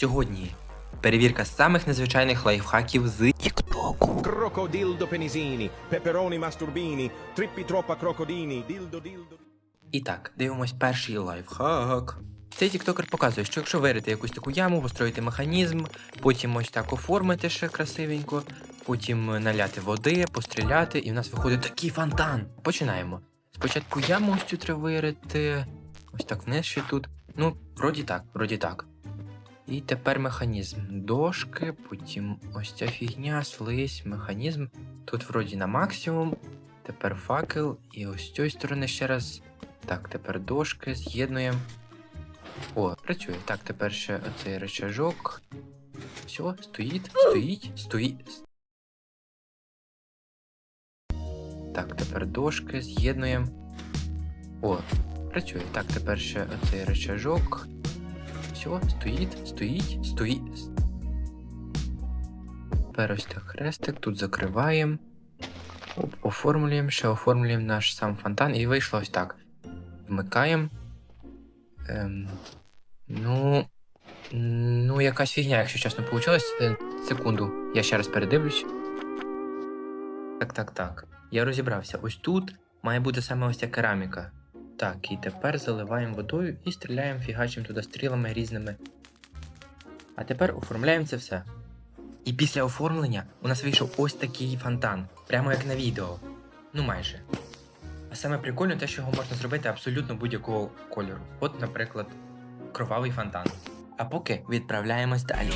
Сьогодні перевірка самих незвичайних лайфхаків з Тіктоку. Crocodildo penisini, peperoni masturbini, trippi troppa crocodini, dildo dildo. І так, дивимось перший лайфхак. Цей тіктокер показує, що якщо вирити якусь таку яму, построїти механізм, потім ось так оформити ще красивенько, потім наляти води, постріляти, і в нас виходить такий фонтан. Починаємо. Спочатку яму ось цю треба вирити, ось так вниз ще тут. Ну, вроді так, вроді так. І тепер механізм. Дошки, потім ось ця фігня, слизь, механізм. Тут вроді на максимум. Тепер факел, і ось з цієї сторони ще раз. Так, тепер дошки з'єднуємо. О, працює. Так, тепер ще оцей рычажок. Все, стоїть, стоїть, стоїть. Так, тепер дошки з'єднуємо. О, працює. Так, тепер ще оцей рычажок. Все, стоїть, стоїть, стоїть. Тепер ось так хрестик, тут закриваємо. Оп, оформлюємо, ще оформлюємо наш сам фонтан і вийшло ось так. Вмикаємо. Ем, ну. Ну, якась фігня, якщо чесно, получилось. Е, Секунду, я ще раз передивлюсь. Так, так, так. Я розібрався. Ось тут має бути саме ось ця кераміка. Так, і тепер заливаємо водою і стріляємо фігачим туди стрілами різними. А тепер оформляємо це все. І після оформлення у нас вийшов ось такий фонтан, прямо як на відео. Ну майже. А саме прикольно те, що його можна зробити абсолютно будь-якого кольору. От, наприклад, кровавий фонтан. А поки відправляємось далі.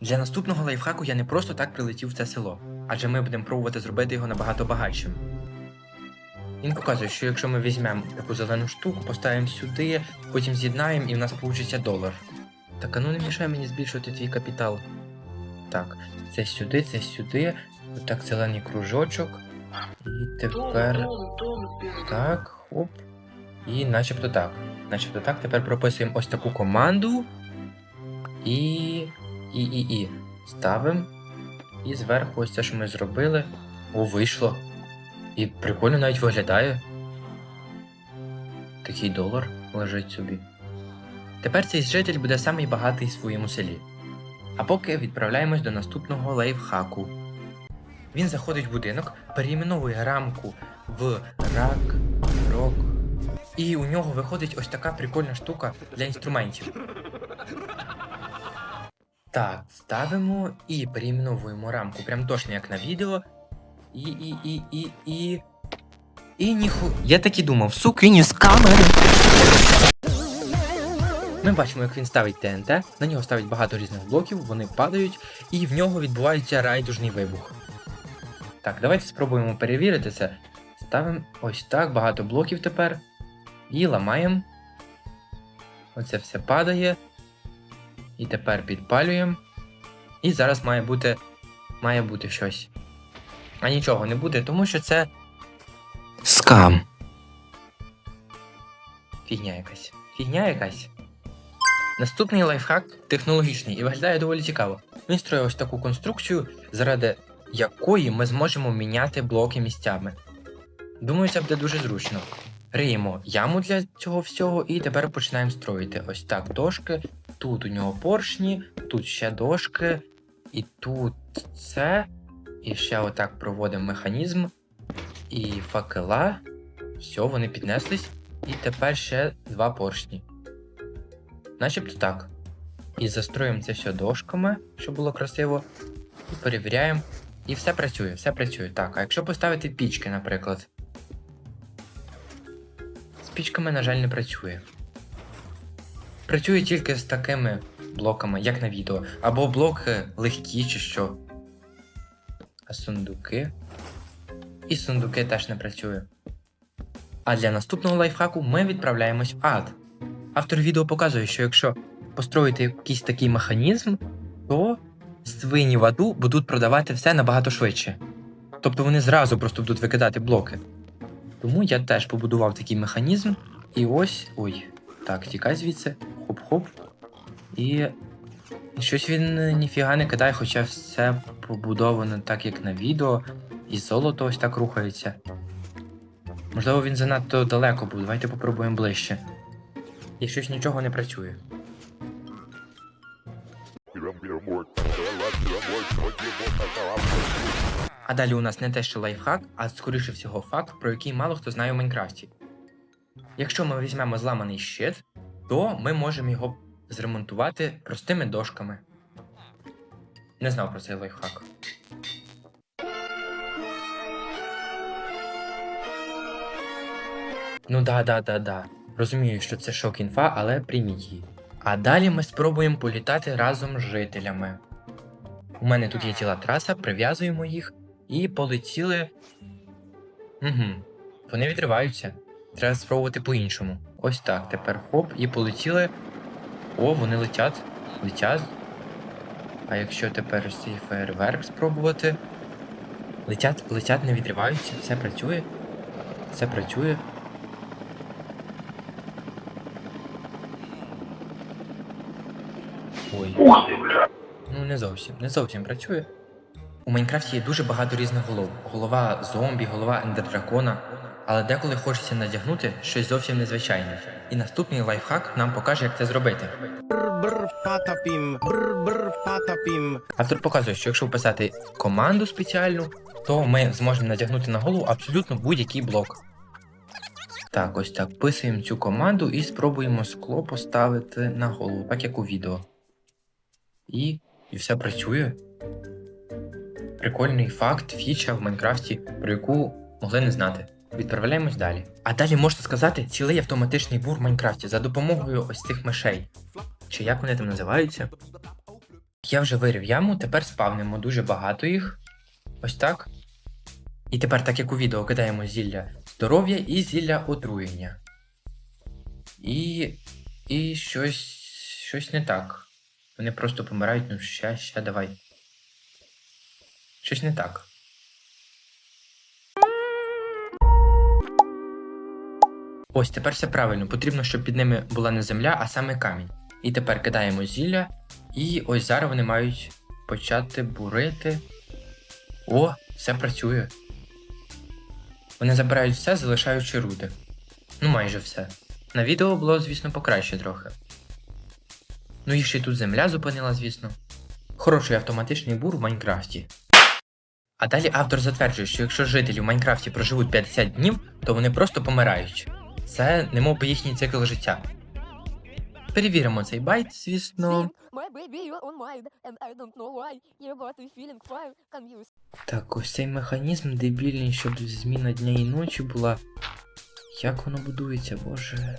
Для наступного лайфхаку я не просто так прилетів в це село, адже ми будемо пробувати зробити його набагато багатшим. Він показує, що якщо ми візьмемо таку зелену штуку, поставимо сюди, потім з'єднаємо і в нас вийде долар. Так, а ну не мішай мені збільшувати твій капітал. Так, це сюди, це сюди. Отак зелений кружочок. І тепер. Так, хоп. І начебто так. Начебто так. Тепер прописуємо ось таку команду. І. І, і, і. Ставимо. І зверху ось це, що ми зробили. О, вийшло. І прикольно навіть виглядає. Такий долар лежить собі. Тепер цей житель буде самий багатий в своєму селі. А поки відправляємось до наступного лайфхаку. Він заходить в будинок, переіменовує рамку в рак, рок. І у нього виходить ось така прикольна штука для інструментів. Так, ставимо і переіменовуємо рамку, прям точно як на відео. І, і, і, і, і. І ніху. Я так і думав, сукині з камери. Ми бачимо, як він ставить ТНТ, на нього ставить багато різних блоків, вони падають, і в нього відбувається райдужний вибух. Так, давайте спробуємо перевірити це. Ставимо ось так, багато блоків тепер. І ламаємо. Оце все падає. І тепер підпалюємо. І зараз має бути. Має бути щось. А нічого не буде, тому що це. Скам. Фігня якась. Фігня якась. Наступний лайфхак технологічний і виглядає доволі цікаво. Він строїв ось таку конструкцію, заради якої ми зможемо міняти блоки місцями. Думаю, це буде дуже зручно. Риємо яму для цього всього і тепер починаємо строїти. Ось так дошки. Тут у нього поршні, тут ще дошки, і тут це. І ще отак проводимо механізм. І факела. Все, вони піднеслись. І тепер ще два поршні. Начебто так. І застроїмо це все дошками, щоб було красиво. І перевіряємо. І все працює, все працює. Так, а якщо поставити пічки, наприклад. З пічками, на жаль, не працює. Працює тільки з такими блоками, як на відео. Або блоки легкі чи що. Сундуки. І сундуки теж не працює. А для наступного лайфхаку ми відправляємось в ад. Автор відео показує, що якщо построїти якийсь такий механізм, то свині в аду будуть продавати все набагато швидше. Тобто вони зразу просто будуть викидати блоки. Тому я теж побудував такий механізм. І ось. Ой, так, тікай звідси. Хоп-хоп. І. Щось він е, ніфіга не кидає, хоча все побудовано так, як на відео, і золото ось так рухається. Можливо, він занадто далеко був. Давайте попробуємо ближче. і щось нічого не працює. А далі у нас не те, що лайфхак, а скоріше всього факт, про який мало хто знає у Майнкрафті. Якщо ми візьмемо зламаний щит, то ми можемо його зремонтувати простими дошками. Не знав про цей лайфхак. Ну да, да, да, да. Розумію, що це шок інфа, але прийміть її. А далі ми спробуємо політати разом з жителями. У мене тут є тіла траса, прив'язуємо їх і полетіли. Угу. Вони відриваються. Треба спробувати по-іншому. Ось так. Тепер хоп, і полетіли. О, вони летять. Летять. А якщо тепер ось цей фейерверк спробувати. Летять, летять, не відриваються, все працює. Все працює. Ой. Ну, не зовсім, не зовсім працює. У Майнкрафті є дуже багато різних голов. Голова зомбі, голова ендердракона. Але деколи хочеться надягнути щось зовсім незвичайне. І наступний лайфхак нам покаже, як це зробити. Автор показує, що якщо вписати команду спеціальну, то ми зможемо надягнути на голову абсолютно будь-який блок. Так, ось так. Писуємо цю команду і спробуємо скло поставити на голову, так як у відео. І, і все працює. Прикольний факт, фіча в Майнкрафті, про яку могли не знати. Відправляємось далі. А далі можна сказати цілий автоматичний бур в Майнкрафті за допомогою ось цих мишей. Чи як вони там називаються? Я вже вирів яму, тепер спавнимо дуже багато їх. Ось так. І тепер, так як у відео, кидаємо зілля здоров'я і зілля отруєння. І. І щось. щось не так. Вони просто помирають, ну ща, ща, давай. Щось не так. Ось тепер все правильно. Потрібно, щоб під ними була не земля, а саме камінь. І тепер кидаємо зілля, і ось зараз вони мають почати бурити. О, все працює. Вони забирають все, залишаючи руди. Ну, майже все. На відео було, звісно, покраще трохи. Ну і ще й тут земля зупинила, звісно. Хороший автоматичний бур в Майнкрафті. А далі автор затверджує, що якщо жителі в Майнкрафті проживуть 50 днів, то вони просто помирають. Це немов би їхній цикл життя. Перевіримо цей байт, звісно. Так, ось цей механізм дебільний, щоб зміна дня і ночі була. Як воно будується, боже.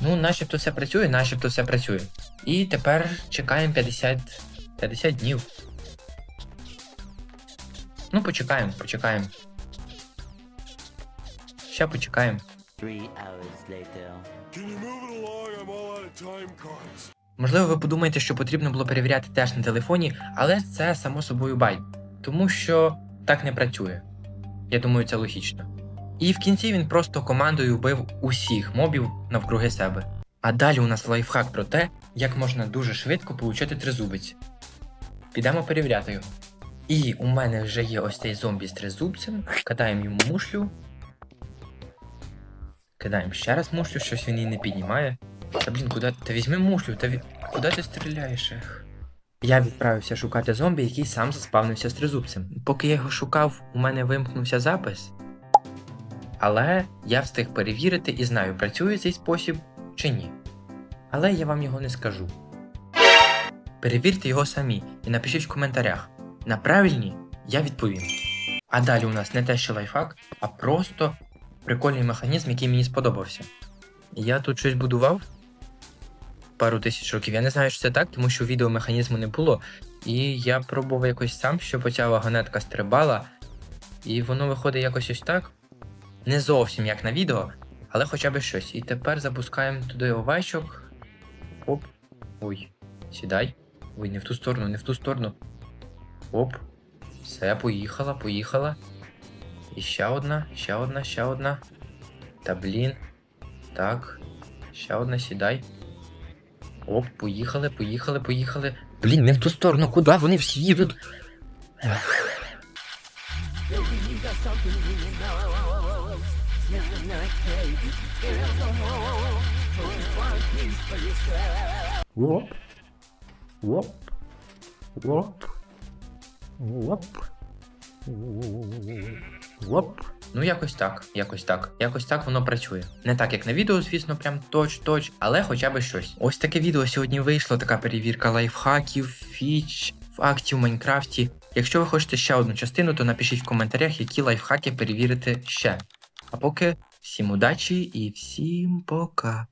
Ну, начебто все працює, начебто все працює. І тепер чекаємо 50. 50 днів. Ну, почекаємо, почекаємо. Time cards. Можливо, ви подумаєте, що потрібно було перевіряти теж на телефоні, але це само собою байт, тому що так не працює. Я думаю, це логічно. І в кінці він просто командою вбив усіх мобів навкруги себе. А далі у нас лайфхак про те, як можна дуже швидко получати тризубець. Підемо перевіряти його. І у мене вже є ось цей зомбі з тризубцем. Кидаємо йому мушлю. Кидаємо ще раз мушлю, щось він її не піднімає. Та блін, куди? Та візьми мушлю, та ві... куди ти стріляєш? ех? Я відправився шукати зомбі, який сам заспавнився з тризубцем. Поки я його шукав, у мене вимкнувся запис. Але я встиг перевірити і знаю, працює цей спосіб чи ні. Але я вам його не скажу. Перевірте його самі і напишіть в коментарях. На правильні я відповім. А далі у нас не те, що лайфхак, а просто прикольний механізм, який мені сподобався. Я тут щось будував пару тисяч років. Я не знаю, що це так, тому що відео механізму не було. І я пробував якось сам, щоб оця вагонетка стрибала. І воно виходить якось ось так. Не зовсім як на відео, але хоча б щось. І тепер запускаємо туди овечок. Оп. Ой, сідай. Ой, не в ту сторону, не в ту сторону. Оп. Все, поїхала, поїхала. І ще одна, ще одна, ще одна. Та блін. Так. Ще одна сідай. Оп, поїхали, поїхали, поїхали. Блін, не в ту сторону, куди вони всі їдуть? Baby, you got something in Воп. Ну, якось так, якось так. Якось так воно працює. Не так, як на відео, звісно, прям точ-точ, але хоча б щось. Ось таке відео сьогодні вийшло, така перевірка лайфхаків, фіч, фактів в Майнкрафті. Якщо ви хочете ще одну частину, то напишіть в коментарях, які лайфхаки перевірити ще. А поки всім удачі і всім пока.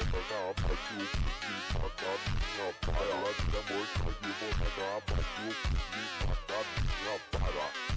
Она обходил и пока меня пара Для мой погибу, она обходил и пока меня пара